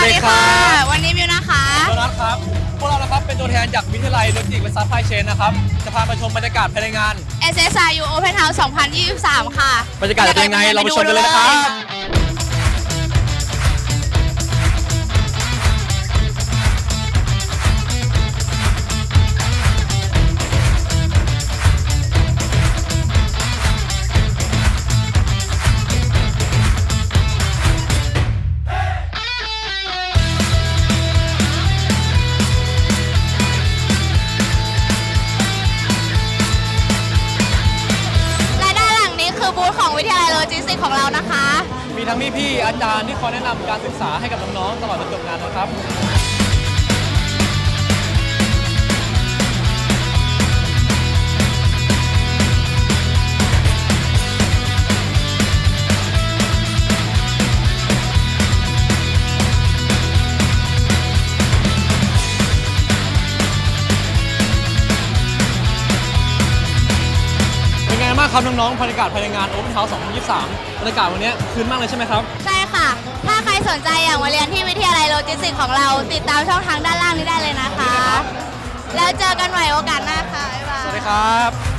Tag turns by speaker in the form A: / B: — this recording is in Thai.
A: วัสดีค่ะ
B: วันนี้มิวนะคะ
A: โดนัทครับ พวกเรานะครับเป็นตัวแทนจากวิทยาลัยโลจิสติกส์และซัพพลายเชนนะครับ จะพาไปชมบรรยากาศภายในงาน
B: SSRU Open House 2023 ค่ะ
A: บรรยากาศจะเป็นยังไงเราไปชมกันเลยนะครับ
B: คือบูธของวิทยาลัยโลจิสติกส์ของเรานะคะ
A: มีทั้งพี่ๆอาจารย์ที่คอยแนะนำการศึกษาให้กับน้องๆตลอดจนจบงานนะครับ เป็นไงบ้างครับน้องๆบรรยากาศภายในงาน Open House 2023บรรยากาศวันนี้คืนมากเลยใช่ไหมครับ
B: ใช่ค่ะ ถ้าใครสนใจอยากมาเรียนที่วิทยาลัยโลจิสติกส์ของเรา ติดตามช่องทางด้านล่างนี้ได้เลยนะคะ แล้วเจอกันใหม่โอกาสหน้าค่ะบ๊ายบาย
A: สวัสดีครับ